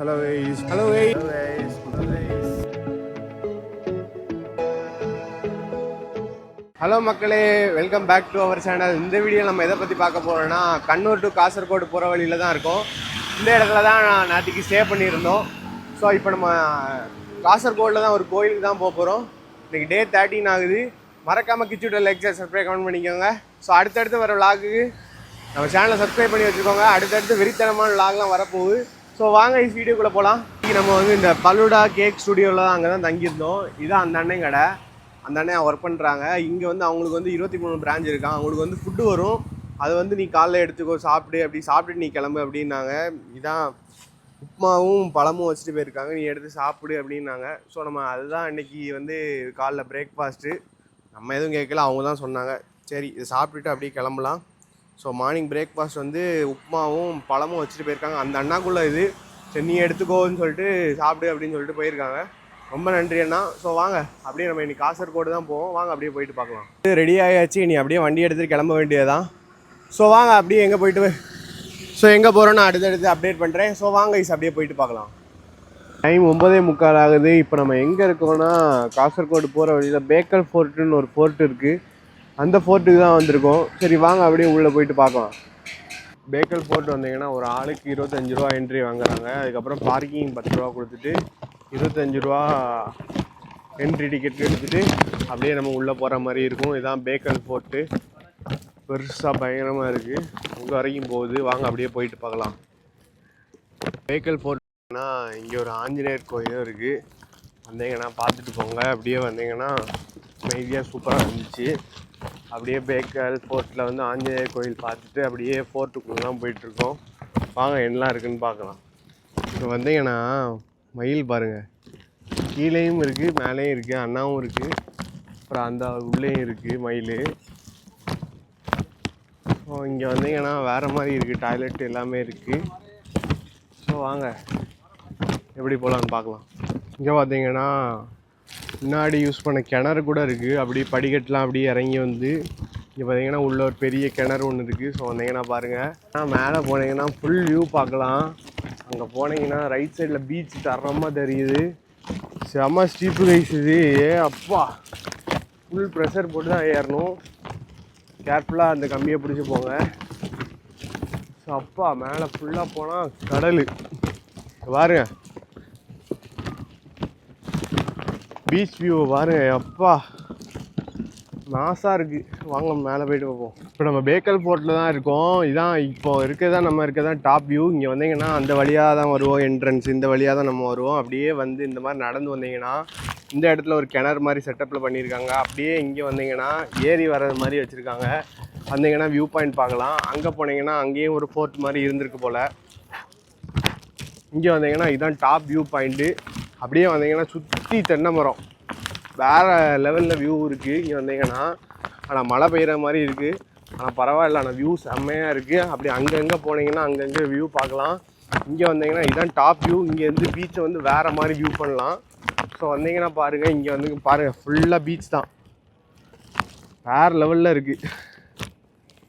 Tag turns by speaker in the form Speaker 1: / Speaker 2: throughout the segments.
Speaker 1: Hello வைஸ் hello வைஸ் hello மக்களே. Welcome back to our channel இந்த வீடியோ நம்ம எதை பற்றி பார்க்க போகிறோன்னா கண்ணூர் டு காசர்கோடு போகிற வழியில் தான் இருக்கும். இந்த இடத்துல தான் நான் நேற்றுக்கு ஸ்டே பண்ணியிருந்தோம். ஸோ இப்போ நம்ம காசர்கோடில் தான் ஒரு கோயிலுக்கு தான் போக போகிறோம் இன்றைக்கி டே தேர்ட்டின் ஆகுது. மறக்காமல் கிச்சுட்ட லெக்சர் சப்ஸ்கிரைப் கமெண்ட் பண்ணிக்கோங்க. ஸோ அடுத்தடுத்து வர விளாகுக்கு நம்ம சேனலை சப்ஸ்கிரைப் பண்ணி வச்சுக்கோங்க. அடுத்தடுத்து வெறித்தனமான விளாக்லாம் வரப்போகுது. ஸோ வாங்க இந்த வீடியோக்குள்ளே போகலாம் இன்னைக்கு நம்ம வந்து இந்த பலுடா கேக் ஸ்டுடியோவில் தான் அங்கே தான் தங்கியிருந்தோம். இதான் அந்த அண்ணன் கடை. அந்த அண்ணன் ஒர்க் பண்ணுறாங்க இங்கே வந்து அவங்களுக்கு வந்து இருபத்தி மூணு பிரான்ச் இருக்கான் அவங்களுக்கு வந்து ஃபுட்டு வரும். அது வந்து நீ காலைல எடுத்துக்கோ சாப்பிடு அப்படி சாப்பிட்டு நீ கிளம்பு அப்படின்னாங்க. இதான் உப்புமாவும் பழமும் வச்சுட்டு போயிருக்காங்க. நீ எடுத்து சாப்பிடு அப்படின்னாங்க. ஸோ நம்ம அதுதான் இன்றைக்கி வந்து காலைல பிரேக்ஃபாஸ்ட்டு நம்ம எதுவும் கேட்கல. அவங்க தான் சொன்னாங்க. சரி இதை சாப்பிட்டுட்டு அப்படியே கிளம்பலாம். ஸோ மார்னிங் பிரேக்ஃபாஸ்ட் வந்து உப்புமாவும் பழமும் வச்சுட்டு போயிருக்காங்க. அந்த அண்ணாக்குள்ளே இது. சரி நீ எடுத்துக்கோன்னு சொல்லிட்டு சாப்பிடு அப்படின்னு சொல்லிட்டு போயிருக்காங்க. ரொம்ப நன்றி அண்ணா. ஸோ வாங்க. அப்படியே நம்ம இன்னைக்கு காசர்கோடு தான் போவோம். வாங்க அப்படியே போயிட்டு பார்க்கலாம். ரெடி ஆயாச்சு. நீ அப்படியே வண்டி எடுத்துகிட்டு கிளம்ப வேண்டியதுதான். ஸோ வாங்க அப்படியே எங்கே போயிட்டு ஸோ எங்கே போகிறோன்னு அடுத்தடுத்து அப்டேட் பண்ணுறேன் ஸோ வாங்க இஸ் அப்படியே போயிட்டு பார்க்கலாம். டைம் ஒன்பதே முக்கால் ஆகுது. இப்போ நம்ம எங்கே இருக்கோம்னா காசர்கோடு போகிற வழியில் பேக்கல் ஃபோர்ட்டுன்னு ஒரு ஃபோர்ட் இருக்குது அந்த ஃபோர்ட்டுக்கு தான் வந்திருக்கோம். சரி வாங்க அப்படியே உள்ளே போயிட்டு பார்க்கலாம். பேக்கல் ஃபோர்ட் வந்தீங்கன்னா ஒரு ஆளுக்கு இருபத்தஞ்சு ரூபா என்ட்ரி வாங்குறாங்க. அதுக்கப்புறம் பார்க்கிங் பத்து ரூபா கொடுத்துட்டு இருபத்தஞ்சி ரூபா என்ட்ரி டிக்கெட் எடுத்துட்டு அப்படியே நம்ம உள்ளே போகிற மாதிரி இருக்கும். இதுதான் பேக்கல் ஃபோர்ட்டு பெருசாக பயங்கரமாக இருக்குது உங்கள் வரைக்கும் போகுது. வாங்க அப்படியே போயிட்டு பார்க்கலாம். பேக்கல் ஃபோர்ட்னா இங்கே ஒரு ஆஞ்சநேயர் கோயிலும் இருக்குது வந்தீங்கன்னா பார்த்துட்டு போங்க. அப்படியே வந்தீங்கன்னா அமைதியாக சூப்பராக இருந்துச்சு. அப்படியே பேக்கல் ஃபோர்ட்டில் வந்து ஆஞ்சநேயர் கோயில் பார்த்துட்டு அப்படியே ஃபோர்ட்டுக்குள்ளெலாம் போயிட்டுருக்கோம். வாங்க என்னலாம் இருக்குதுன்னு பார்க்கலாம். இப்போ வந்தீங்கன்னா மயில் பாருங்கள் கீழேயும் இருக்குது மேலேயும் இருக்குது அண்ணாவும் இருக்குது அப்புறம் அந்த உள்ளேயும் இருக்குது மயில். ஸோ இங்கே வந்தீங்கன்னா வேறு மாதிரி இருக்குது டாய்லெட் எல்லாமே இருக்குது ஸோ வாங்க. எப்படி போகலான்னு பார்க்கலாம். இங்கே பார்த்தீங்கன்னா முன்னாடி யூஸ் பண்ண கிணறு கூட இருக்குது அப்படி படிக்கட்டுலாம் அப்படியே இறங்கி வந்து இங்கே பார்த்தீங்கன்னா உள்ள ஒரு பெரிய கிணறு ஒன்று இருக்குது ஸோ வந்தீங்கன்னா பாருங்கள் ஆனால் மேலே போனீங்கன்னா ஃபுல் வியூ பார்க்கலாம். அங்கே போனீங்கன்னா ரைட் சைடில் பீச் தரமாக தெரியுது. செம்ம ஸ்டீப்பு கைஸ் இது. ஏ அப்பா. ஃபுல் ப்ரெஷர் போட்டு தான் ஏறணும். கேர்ஃபுல்லாக அந்த கம்பியை பிடிச்சி போங்க. ஸோ அப்பா மேலே ஃபுல்லாக போனால் கடல். பாருங்கள் பீச் வியூவை பாருங்க அப்பா நாசாக இருக்குது வாங்க மேலே போயிட்டு பார்ப்போம். இப்போ நம்ம பேக்கல் போர்ட்டில் தான் இருக்கோம். இதான் இப்போ இருக்கிறதா நம்ம இருக்கிறதான் டாப் வியூ இங்கே வந்தீங்கன்னா அந்த வழியாக தான் வருவோம் என்ட்ரன்ஸ் இந்த வழியாக தான் நம்ம வருவோம். அப்படியே வந்து இந்த மாதிரி நடந்து வந்தீங்கன்னா இந்த இடத்துல ஒரு கிணறு மாதிரி செட்டப்பில் பண்ணியிருக்காங்க. அப்படியே இங்கே வந்தீங்கன்னா ஏரி வர்றது மாதிரி வச்சுருக்காங்க. வந்தீங்கன்னா வியூ பாயிண்ட் பார்க்கலாம். அங்கே போனீங்கன்னா அங்கேயும் ஒரு ஃபோர்ட் மாதிரி இருந்திருக்கு போல். இங்கே வந்தீங்கன்னா இதுதான் டாப் வியூ பாயிண்ட்டு அப்படியே வந்தீங்கன்னா சுற்றி தென்னை மரம். வேறு லெவலில் வியூ இருக்குது இங்கே வந்தீங்கன்னா ஆனால் மழை பெய்கிற மாதிரி இருக்குது ஆனால் பரவாயில்ல ஆனால் வியூ செம்மையாக இருக்குது அப்படி அங்கங்கே போனீங்கன்னா அங்கங்கே வியூ பார்க்கலாம். இங்கே வந்தீங்கன்னா இதுதான் டாப் வியூ இங்கேருந்து பீச்சை வந்து வேறு மாதிரி வியூ பண்ணலாம். ஸோ வந்தீங்கன்னா பாருங்கள் இங்கே வந்து பாருங்கள் ஃபுல்லாக பீச் தான். வேறு லெவலில் இருக்குது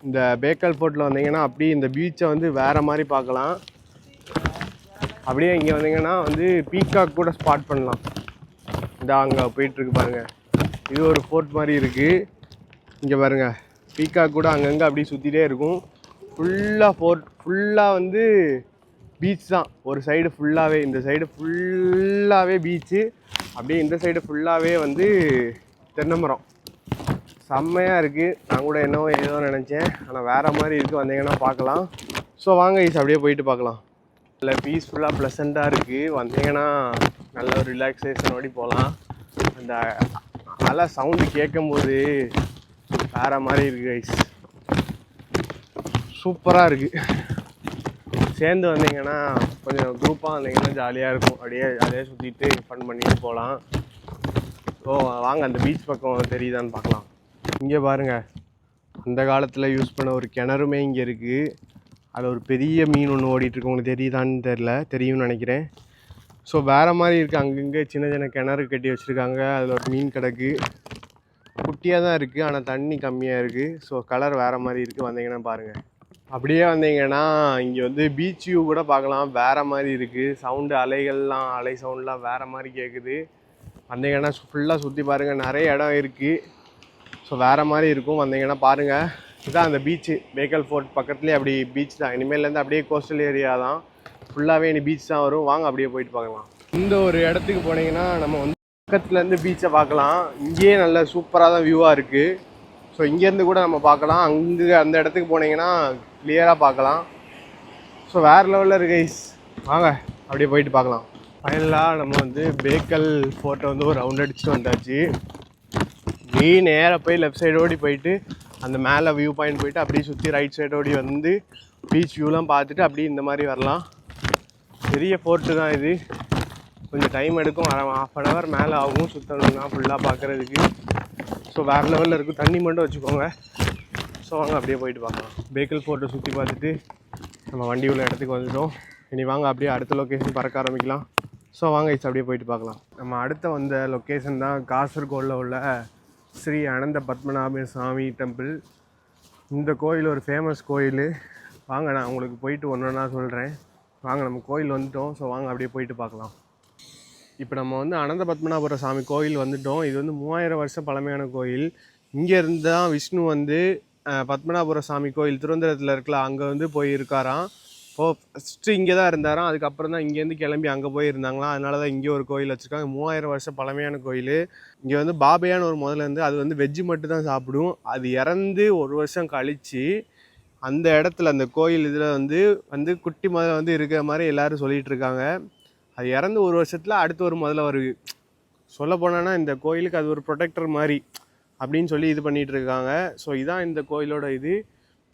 Speaker 1: இந்த பேக்கல் போர்ட்டில் வந்தீங்கன்னா அப்படியே இந்த பீச்சை வந்து வேறு மாதிரி பார்க்கலாம். அப்படியே இங்கே வந்தீங்கன்னா வந்து பீகாக் கூட ஸ்பாட் பண்ணலாம். இந்த அங்கே போயிட்டுருக்கு பாருங்கள் இது ஒரு ஃபோர்ட் மாதிரி இருக்குது இங்கே பாருங்கள் பீகாக் கூட அங்கங்கே அப்படியே சுற்றிட்டே இருக்கும். ஃபுல்லாக ஃபோர்ட் ஃபுல்லாக வந்து பீச் தான். ஒரு சைடு ஃபுல்லாகவே இந்த சைடு ஃபுல்லாகவே பீச்சு அப்படியே இந்த சைடு ஃபுல்லாகவே வந்து தென்னை மரம் செம்மையாக இருக்குது நான் கூட என்னவோ ஏதோ நினச்சேன். ஆனால் வேறு மாதிரி இருக்குது வந்தீங்கன்னா பார்க்கலாம். ஸோ வாங்க ஈஸ் அப்படியே போயிட்டு பார்க்கலாம். நல்ல பீஸ்ஃபுல்லாக ப்ளசண்ட்டாக இருக்குது வந்தீங்கன்னா நல்ல ஒரு ரிலாக்ஸேஷனோடி போகலாம். அந்த அலை சவுண்டு கேட்கும்போது வேறு மாதிரி இருக்குது ஐஸ் சூப்பராக இருக்குது சேர்ந்து வந்தீங்கன்னா கொஞ்சம் குரூப்பாக வந்தீங்கன்னா ஜாலியாக இருக்கும். அப்படியே ஜாலியாக சுற்றிட்டு ஃபன் பண்ணிட்டு போகலாம். ஸோ வாங்க அந்த பீச் பக்கம் தெரியுதான்னு பார்க்கலாம். இங்கே பாருங்கள் அந்த காலத்தில் யூஸ் பண்ண ஒரு கிணறுமே இங்கே இருக்குது அதில் ஒரு பெரிய மீன் ஒன்று ஓடிட்டுருக்கு உங்களுக்கு தெரியுதான்னு தெரில தெரியும்னு நினைக்கிறேன். ஸோ வேறு மாதிரி இருக்குது அங்கங்கே சின்ன சின்ன கிணறு கட்டி வச்சுருக்காங்க. அதில் ஒரு மீன் கிடக்கு. குட்டியாக தான் இருக்குது ஆனால் தண்ணி கம்மியாக இருக்குது ஸோ கலர் வேறு மாதிரி இருக்குது வந்தீங்கன்னா பாருங்கள் அப்படியே வந்தீங்கன்னா இங்கே வந்து பீச் வியூ கூட பார்க்கலாம். வேறு மாதிரி இருக்குது சவுண்டு அலைகள்லாம் அலை சவுண்ட்லாம் வேறு மாதிரி கேட்குது வந்தீங்கன்னா ஃபுல்லாக சுற்றி பாருங்கள் நிறைய இடம் இருக்குது ஸோ வேறு மாதிரி இருக்கும். வந்தீங்கன்னா பாருங்கள் இதுதான் அந்த பீச்சு பேக்கல் ஃபோர்ட் பக்கத்துலேயே அப்படி பீச் தான். இனிமேலேருந்து அப்படியே கோஸ்டல் ஏரியா தான். ஃபுல்லாகவே இனி பீச் தான் வரும். வாங்க அப்படியே போயிட்டு பார்க்கலாம். இந்த ஒரு இடத்துக்கு போனீங்கன்னா நம்ம வந்து பக்கத்துலேருந்து பீச்சை பார்க்கலாம். இங்கேயே நல்ல சூப்பராக தான் வியூவாக இருக்குது ஸோ இங்கேருந்து கூட நம்ம பார்க்கலாம். அங்கே அந்த இடத்துக்கு போனீங்கன்னா கிளியராக பார்க்கலாம். ஸோ வேறு லெவலில் இருக்கு வாங்க அப்படியே போயிட்டு பார்க்கலாம். ஃபைனலாக நம்ம வந்து பேக்கல் ஃபோர்ட்டை வந்து ஒரு ரவுண்ட் அடிச்சுட்டு வந்தாச்சு. நீ நேராக போய் லெஃப்ட் சைடு ஓடி போயிட்டு அந்த மேலே வியூ பாயிண்ட் போயிட்டு அப்படியே சுற்றி ரைட் சைடு ஓடி வந்து பீச் வியூலாம் பார்த்துட்டு அப்படியே இந்த மாதிரி வரலாம். பெரிய ஃபோர்ட்டு தான் இது. கொஞ்சம் டைம் எடுக்கும். ஹாஃப் அன் ஹவர் மேலே ஆகும். சுற்றணும்னா ஃபுல்லாக பார்க்குறதுக்கு. ஸோ வேறு லெவலில் இருக்கும். தண்ணி மட்டும் வச்சுக்கோங்க. ஸோ வாங்க அப்படியே போயிட்டு பார்க்கலாம். பேக்கல் ஃபோர்ட்டை சுற்றி பார்த்துட்டு நம்ம வண்டி உள்ள இடத்துக்கு வந்துட்டோம். இனி வாங்க அப்படியே அடுத்த லொக்கேஷன் பறக்க ஆரம்பிக்கலாம். ஸோ வாங்க இஸ் அப்படியே போயிட்டு பார்க்கலாம். நம்ம அடுத்த வந்த லொக்கேஷன் தான் காசர்கோடில் உள்ள ஸ்ரீ அனந்த பத்மநாப சாமி டெம்பிள் இந்த கோயில் ஒரு ஃபேமஸ் கோயில். வாங்க நான் உங்களுக்கு போயிட்டு ஒன்று ஒன்றா சொல்கிறேன் வாங்க நம்ம கோயில் வந்துட்டோம். ஸோ வாங்க அப்படியே போயிட்டு பார்க்கலாம். இப்போ நம்ம வந்து அனந்த பத்மநாபுர சாமி கோயில் வந்துட்டோம். இது வந்து மூவாயிரம் வருஷம் பழமையான கோயில். இங்கேருந்து தான் விஷ்ணு வந்து பத்மநாபுர சாமி கோயில் திருவனந்தபுரத்தில் இருக்கல அங்கே வந்து போய் இருக்காராம் இப்போ ஃபஸ்ட்டு இங்கே தான் இருந்தாராம் அதுக்கப்புறம் தான் இங்கேருந்து கிளம்பி அங்கே போயிருந்தாங்களாம். அதனால தான் இங்கே ஒரு கோயில் வச்சுருக்காங்க. மூவாயிரம் வருஷம் பழமையான கோயில். இங்கே வந்து பாபையான்னு ஒரு முதல்ல இருந்து அது வந்து வெஜ்ஜு மட்டும் தான் சாப்பிடும். அது இறந்து ஒரு வருஷம் கழித்து அந்த இடத்துல அந்த கோயில் இதில் வந்து வந்து குட்டி முதல்ல வந்து இருக்கிற மாதிரி எல்லோரும் சொல்லிகிட்டு இருக்காங்க. அது இறந்து ஒரு வருஷத்தில் அடுத்து ஒரு முதல்ல வருது. சொல்ல போனோன்னா இந்த கோயிலுக்கு அது ஒரு ப்ரொடெக்டர் மாதிரி அப்படின்னு சொல்லி இது பண்ணிகிட்டு இருக்காங்க. ஸோ இதான் இந்த கோயிலோட இது.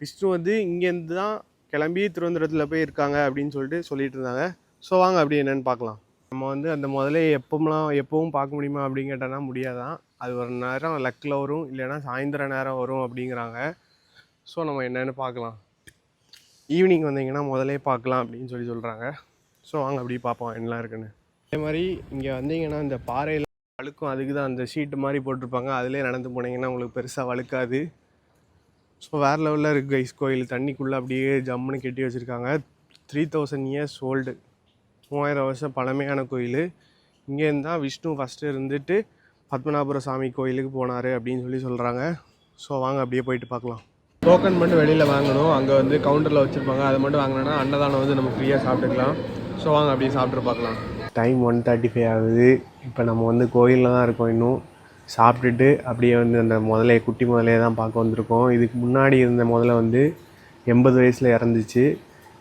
Speaker 1: விஷ்ணு வந்து இங்கேருந்து தான் கிளம்பி திருவனந்தபுரத்தில் போய் இருக்காங்க அப்படின்னு சொல்லிட்டு சொல்லிட்டு இருந்தாங்க. ஸோ வாங்க அப்படி என்னென்னு பார்க்கலாம். நம்ம வந்து அந்த முதல்ல எப்போம்லாம் எப்பவும் பார்க்க முடியுமா அப்படின்னு கேட்டோன்னா முடியாதான். அது ஒரு நேரம் லக்கில் வரும் இல்லைன்னா சாயந்தர நேரம் வரும் அப்படிங்கிறாங்க. ஸோ நம்ம என்னென்னு பார்க்கலாம். ஈவினிங் வந்தீங்கன்னா முதலே பார்க்கலாம் அப்படின்னு சொல்லி சொல்கிறாங்க ஸோ வாங்க அப்படி பார்ப்போம் என்னலாம் இருக்குன்னு. அதே மாதிரி இங்கே வந்தீங்கன்னா இந்த பாறையில் வழுக்கும் அதுக்கு தான் அந்த ஷீட்டு மாதிரி போட்டிருப்பாங்க. அதிலே நடந்து போனீங்கன்னா உங்களுக்கு பெருசாக வழுக்காது. ஸோ வேறு லெவலில் இருக்குது கைஸ் கோயில் தண்ணிக்குள்ளே அப்படியே ஜம்முன்னு கட்டி வச்சுருக்காங்க. த்ரீ தௌசண்ட் இயர்ஸ் ஓல்டு மூவாயிரம் வருஷம் பழமையான கோயில். இங்கேருந்து தான் விஷ்ணு ஃபஸ்ட்டு இருந்துட்டு பத்மநாபுர சாமி கோயிலுக்கு போனார் அப்படின்னு சொல்லி சொல்கிறாங்க ஸோ வாங்க அப்படியே போயிட்டு பார்க்கலாம். டோக்கன் மட்டும் வெளியில் வாங்கணும். அங்கே வந்து கவுண்டரில் வச்சுருப்பாங்க. அதை மட்டும் வாங்கினோன்னா அன்னதானம் வந்து நம்ம ஃப்ரீயாக சாப்பிட்டுக்கலாம். ஸோ வாங்க அப்படியே சாப்பிட்டு பார்க்கலாம். டைம் ஒன் தேர்ட்டி ஃபைவ் ஆகுது. இப்போ நம்ம வந்து கோயிலில் தான் இருக்கோம் இன்னும். சாப்பிட்டுட்டு அப்படியே வந்து அந்த முதலைய குட்டி முதலையை தான் பார்க்க வந்திருக்கோம். இதுக்கு முன்னாடி இருந்த முதல்ல வந்து எண்பது வயசில் இறந்துச்சு.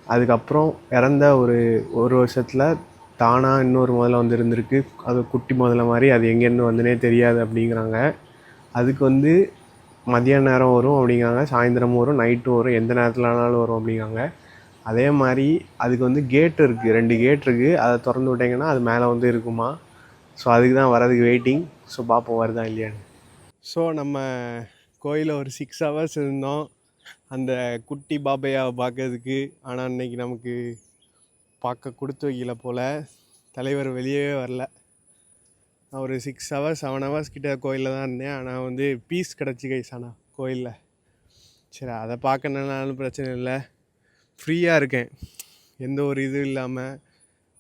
Speaker 1: அதுக்கப்புறம் இறந்த ஒரு ஒரு வருஷத்தில் தானாக இன்னொரு முதல்ல வந்து இருந்திருக்கு. அது குட்டி முதல்ல மாதிரி அது எங்கேருந்து வந்துனே தெரியாது அப்படிங்கிறாங்க. அதுக்கு வந்து மதிய நேரம் வரும் அப்படிங்கிறாங்க. சாயந்தரம் வரும் நைட்டும் வரும் எந்த நேரத்தில் ஆனாலும் வரும் அப்படிங்கிறாங்க. அதே மாதிரி அதுக்கு வந்து கேட் இருக்குது ரெண்டு கேட் இருக்குது அதை திறந்து விட்டிங்கன்னா அது மேலே வந்து இருக்குமா? ஸோ அதுக்கு தான் வரதுக்கு வெயிட்டிங் ஸோ பார்ப்போம் வருதா இல்லையான்னு. ஸோ நம்ம கோயிலில் ஒரு சிக்ஸ் ஹவர்ஸ் இருந்தோம். அந்த குட்டி பாபையாவை பார்க்கறதுக்கு. ஆனால் இன்னைக்கு நமக்கு பார்க்க கொடுத்து வைக்கல போல். தலைவர் வெளியவே வரல. நான் ஒரு சிக்ஸ் ஹவர்ஸ் செவன் ஹவர்ஸ் கிட்ட கோயிலில் தான் இருந்தேன். ஆனால் வந்து பீஸ் கிடச்சி கைஸ் ஆனால் கோயிலில். சரி அதை பார்க்கணுன்னாலும் பிரச்சனை இல்லை. ஃப்ரீயாக இருக்கேன். எந்த ஒரு இதுவும் இல்லாமல்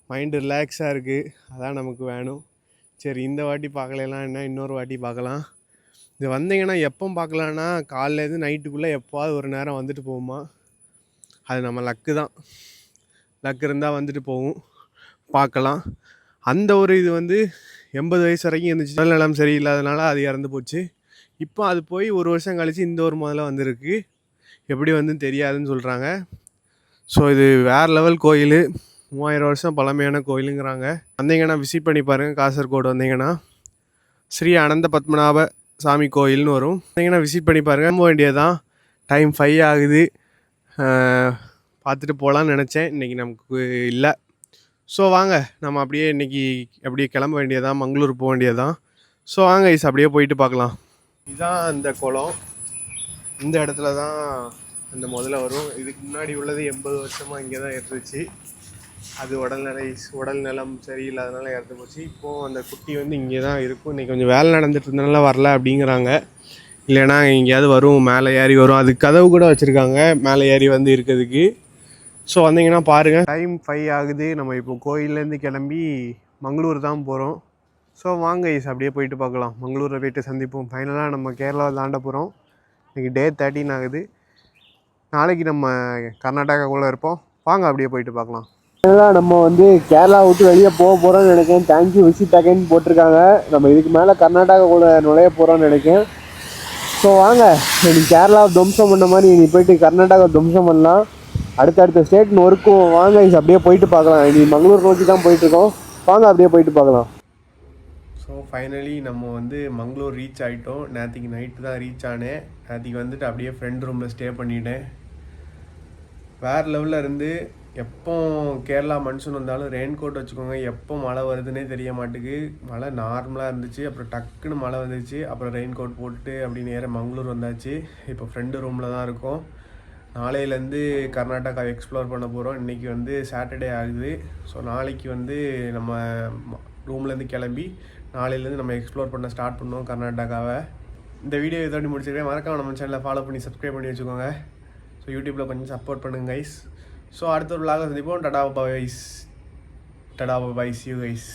Speaker 1: மைண்டு ரிலாக்ஸாக இருக்குது அதான் நமக்கு வேணும். சரி இந்த வாட்டி பார்க்கலாம் என்ன? இன்னொரு வாட்டி பார்க்கலாம். இது வந்தீங்கன்னா எப்போ பார்க்கலான்னா காலையிலேருந்து நைட்டுக்குள்ளே எப்போவாது ஒரு நேரம் வந்துட்டு போகுமா அது நம்ம லக்கு தான். லக் இருந்தால் வந்துட்டு போகும் பார்க்கலாம். அந்த ஒரு இது வந்து எண்பது வயசு வரைக்கும் இருந்துச்சு. உடல்நலம் சரியில்லாதனால அது இறந்து போச்சு. இப்போ அது போய் ஒரு வருஷம் கழிச்சு இந்த ஒரு முதல்ல வந்திருக்கு. எப்படி வந்து தெரியாதுன்னு சொல்கிறாங்க ஸோ இது வேறு லெவல் கோயில். மூவாயிரம் வருஷம் பழமையான கோயிலுங்கிறாங்க. வந்தீங்கன்னா விசிட் பண்ணி பாருங்கள் காசர்கோடு வந்தீங்கன்னா ஸ்ரீ அனந்த பத்மநாப சாமி கோயில்னு வரும். வந்தீங்கன்னா விசிட் பண்ணி பாருங்கள் போக வேண்டியதான் டைம் ஃபைவ் ஆகுது. பார்த்துட்டு போகலான்னு நினச்சேன். இன்றைக்கி நமக்கு இல்லை. ஸோ வாங்க. நம்ம அப்படியே இன்றைக்கி அப்படியே கிளம்ப வேண்டியதான் மங்களூர் போக வேண்டியதான் ஸோ வாங்க இஸ் அப்படியே போயிட்டு பார்க்கலாம். இதுதான் அந்த குளம். இந்த இடத்துல தான் அந்த முதல்ல வரும். இதுக்கு முன்னாடி உள்ளது எண்பது வருஷமாக இங்கே தான் இருந்துச்சு. அது உடல்நிலை உடல் நலம் சரியில்லாதனால இறந்து போச்சு. இப்போது அந்த குட்டி வந்து இங்கே தான் இருக்கும். இன்றைக்கி கொஞ்சம் வேலை நடந்துட்டு இருந்தனால வரல அப்படிங்கிறாங்க. இல்லைன்னா எங்கேயாவது வரும் மேலே ஏறி வரும். அது கதவு கூட வச்சுருக்காங்க மேலே ஏறி வந்து இருக்கிறதுக்கு. ஸோ வந்தீங்கன்னா பாருங்கள் டைம் ஃபைவ் ஆகுது. நம்ம இப்போ கோயிலேருந்து கிளம்பி மங்களூர் தான் போகிறோம் ஸோ வாங்க ஐஸ் அப்படியே போயிட்டு பார்க்கலாம். மங்களூரில் போயிட்டு சந்திப்போம். ஃபைனலாக நம்ம கேரளாவை தாண்ட போகிறோம் இன்றைக்கி டே தேர்ட்டின் ஆகுது. நாளைக்கு நம்ம கர்நாடகாக்குள்ளே இருப்போம். வாங்க அப்படியே போயிட்டு பார்க்கலாம். ஃபைனலாக நம்ம வந்து கேரளா விட்டு வெளியே போக போகிறோம்னு நினைக்கிறேன். தேங்க்யூ விசிட் அகைன் போட்டிருக்காங்க. நம்ம இதுக்கு மேலே கர்நாடகாக்குள்ளே நுழைய போகிறோம்னு நினைக்கிறேன். ஸோ வாங்க. நீ கேரளா துவம்சம் பண்ண மாதிரி நீ போயிட்டு கர்நாடகா துவம்சம் பண்ணலாம். அடுத்தடுத்த ஸ்டேட் நொறுக்கும் வாங்க இது அப்படியே போயிட்டு பார்க்கலாம். நீ மங்களூர் நோக்கி தான் போயிட்டுருக்கோம் வாங்க அப்படியே போயிட்டு பார்க்கலாம். ஸோ ஃபைனலி நம்ம வந்து மங்களூர் ரீச் ஆகிட்டோம் நேற்றுக்கு நைட்டு தான் ரீச் ஆனேன். நேற்றுக்கு வந்துட்டு அப்படியே ஃப்ரெண்ட் ரூமில் ஸ்டே பண்ணிட்டேன். வேறு லெவலில் இருந்து எப்போ கேரளா மன்சூன் வந்தாலும் ரெயின் கோட் வச்சுக்கோங்க. எப்போ மழை வருதுன்னே தெரிய மாட்டுக்கு மழை நார்மலாக இருந்துச்சு. அப்புறம் டக்குன்னு மழை வந்துச்சு அப்புறம் ரெயின் கோட் போட்டு அப்படி நேராக மங்களூர் வந்தாச்சு. இப்போ ஃப்ரெண்டு ரூமில் தான் இருக்கோம். நாளையிலேருந்து கர்நாடகா எக்ஸ்ப்ளோர் பண்ண போகிறோம் இன்றைக்கி வந்து சாட்டர்டே ஆகுது. ஸோ நாளைக்கு வந்து நம்ம ரூம்லேருந்து கிளம்பி நாளையிலேருந்து நம்ம எக்ஸ்ப்ளோர் பண்ண ஸ்டார்ட் பண்ணுவோம் கர்நாடகாவை. இந்த வீடியோ இதோட முடிச்சுக்கிறேன். மறக்காம நம்ம சேனலை ஃபாலோ பண்ணி சப்ஸ்கிரைப் பண்ணி வச்சுக்கோங்க. ஸோ யூடியூப்பில் கொஞ்சம் சப்போர்ட் பண்ணுங்க கைஸ் ஸோ அடுத்த ஒரு vlog-ல சந்திப்போம். டடா பாய்ஸ் டடா பாய்ஸ் யூ கைஸ்